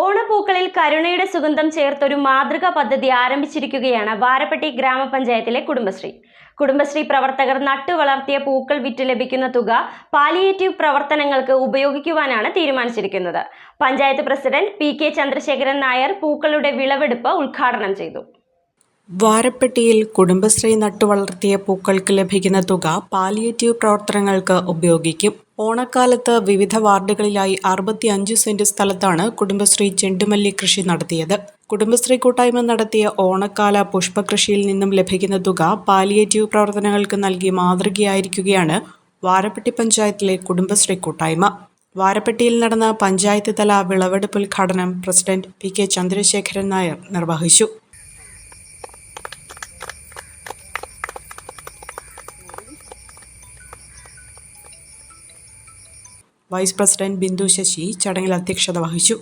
ഓണപ്പൂക്കളിൽ കരുണയുടെ സുഗന്ധം ചേർത്തൊരു മാതൃകാ പദ്ധതി ആരംഭിച്ചിരിക്കുകയാണ് വാരപ്പെട്ടി ഗ്രാമപഞ്ചായത്തിലെ കുടുംബശ്രീ. കുടുംബശ്രീ പ്രവർത്തകർ നട്ടുവളർത്തിയ പൂക്കൾ വിറ്റ് ലഭിക്കുന്ന തുക പാലിയേറ്റീവ് പ്രവർത്തനങ്ങൾക്ക് ഉപയോഗിക്കുവാനാണ് തീരുമാനിച്ചിരിക്കുന്നത്. Panchayat president P K Chandrasekharan Nair പൂക്കളുടെ വിളവെടുപ്പ് ഉദ്ഘാടനം ചെയ്തു. വാരപ്പെട്ടിയിൽ കുടുംബശ്രീ നട്ടുവളർത്തിയ പൂക്കൾക്ക് ലഭിക്കുന്ന തുക പാലിയേറ്റീവ് പ്രവർത്തനങ്ങൾക്ക് ഉപയോഗിക്കും. ഓണക്കാലത്ത് വിവിധ വാർഡുകളിലായി അറുപത്തി അറുപത്തിയഞ്ച് സെന്റ് സ്ഥലത്താണ് കുടുംബശ്രീ ചെണ്ടുമല്ലി കൃഷി നടത്തിയത്. കുടുംബശ്രീ കൂട്ടായ്മ നടത്തിയ ഓണക്കാല പുഷ്പകൃഷിയിൽ നിന്നും ലഭിക്കുന്ന തുക പാലിയേറ്റീവ് പ്രവർത്തനങ്ങൾക്ക് നൽകി മാതൃകയായിരിക്കുകയാണ് വാരപ്പെട്ടി പഞ്ചായത്തിലെ കുടുംബശ്രീ കൂട്ടായ്മ. വാരപ്പെട്ടിയിൽ നടന്ന പഞ്ചായത്ത് തല വിളവെടുപ്പ് ഉദ്ഘാടനം president P K Chandrasekharan Nair നിർവഹിച്ചു. വൈസ് പ്രസിഡന്റ് ബിന്ദു ശശി ചടങ്ങിൽ അധ്യക്ഷത വഹിച്ചു.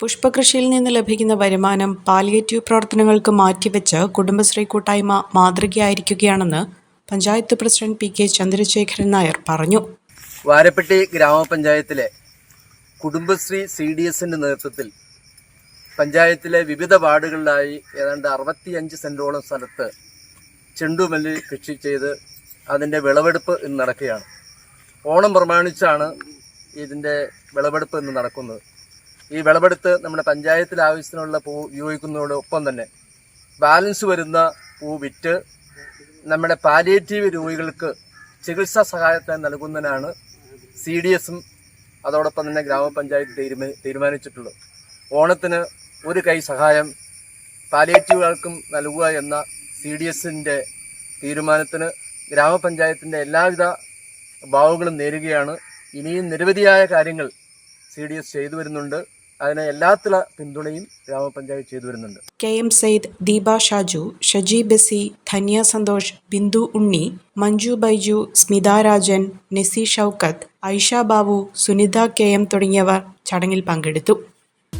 പുഷ്പകൃഷിയിൽ നിന്ന് ലഭിക്കുന്ന വരുമാനം പാലിയേറ്റീവ് പ്രവർത്തനങ്ങൾക്ക് മാറ്റിവെച്ച് കുടുംബശ്രീ കൂട്ടായ്മ മാതൃകയായിരിക്കുകയാണെന്ന് panchayat president P K Chandrasekharan Nair പറഞ്ഞു. വാരപ്പെട്ടി ഗ്രാമപഞ്ചായത്തിലെ കുടുംബശ്രീ സി ഡി എസിന്റെ നേതൃത്വത്തിൽ പഞ്ചായത്തിലെ വിവിധ വാർഡുകളിലായി ഏതാണ്ട് അറുപത്തിയഞ്ച് സെന്റോളം സ്ഥലത്ത് ചെണ്ടുമല്ലി കൃഷി ചെയ്ത് അതിന്റെ വിളവെടുപ്പ് ഇന്ന് നടക്കുകയാണ്. ഓണം പ്രമാണിച്ചാണ് ഇതിന്റെ വിളവെടുപ്പ് ഇന്ന് നടക്കുന്നത്. ഈ വിളവെടുത്ത് നമ്മുടെ പഞ്ചായത്തിൽ ആവശ്യത്തിനുള്ള പൂ ഉപയോഗിക്കുന്നതോടൊപ്പം തന്നെ ബാലൻസ് വരുന്ന പൂ വിറ്റ് നമ്മുടെ പാലിയേറ്റീവ് രോഗികൾക്ക് ചികിത്സാ സഹായത്തിന് നൽകുന്നതിനാണ് സി ഡി എസും അതോടൊപ്പം തന്നെ ഗ്രാമപഞ്ചായത്ത് തീരുമാ തീരുമാനിച്ചിട്ടുള്ളത്. ഓണത്തിന് ഒരു കൈ സഹായം പാലിയേറ്റീവുകൾക്കും നൽകുക എന്ന സി ഡി എസിന്റെ തീരുമാനത്തിന് ഗ്രാമപഞ്ചായത്തിന്റെ എല്ലാവിധ ഭാവുകളും നേരുകയാണ്. ഇനിയും നിരവധിയായ കാര്യങ്ങൾ സി ഡി എസ് ചെയ്തു വരുന്നുണ്ട്. അതിന് എല്ലാത്തിലുള്ള പിന്തുണയും ഗ്രാമപഞ്ചായത്ത് ചെയ്തു വരുന്നുണ്ട്. K M Syed Deepa Shaju Shaji Basi Dhanya Santhosh Bindu Unni Manju Baiju Smitha Rajan Nessy Shoukath Aisha Babu Sunitha K M തുടങ്ങിയവർ ചടങ്ങിൽ പങ്കെടുത്തു.